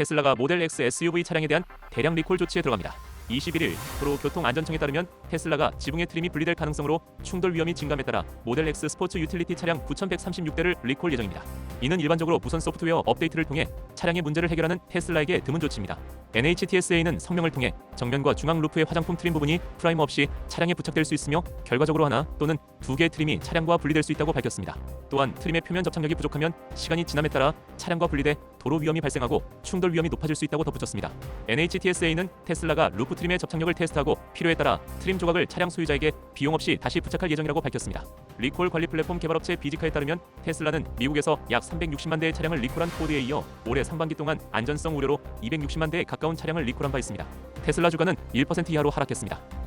테슬라가 모델 X SUV 차량에 대한 대량 리콜 조치에 들어갑니다. 21일 도로교통안전청에 따르면 테슬라가 지붕의 트림이 분리될 가능성으로 충돌 위험이 증감에 따라 모델 X 스포츠 유틸리티 차량 9,136대를 리콜 예정입니다. 이는 일반적으로 무선 소프트웨어 업데이트를 통해 차량의 문제를 해결하는 테슬라에게 드문 조치입니다. NHTSA는 성명을 통해 정면과 중앙 루프의 화장품 트림 부분이 프라이머 없이 차량에 부착될 수 있으며 결과적으로 하나 또는 두 개의 트림이 차량과 분리될 수 있다고 밝혔습니다. 또한 트림의 표면 접착력이 부족하면 시간이 지남에 따라 차량과 분리돼 도로 위험이 발생하고 충돌 위험이 높아질 수 있다고 덧붙였습니다. NHTSA는 테슬라가 루프 트림의 접착력을 테스트하고 필요에 따라 트림 조각을 차량 소유자에게 비용 없이 다시 부착할 예정이라고 밝혔습니다. 리콜 관리 플랫폼 개발업체 비지카에 따르면 테슬라는 미국에서 약 360만 대의 차량을 리콜한 포드에 이어 올해 상반기 동안 안전성 우려로 260만 대에 가까운 차량을 리콜한 바 있습니다. 테슬라 주가는 1% 이하로 하락했습니다.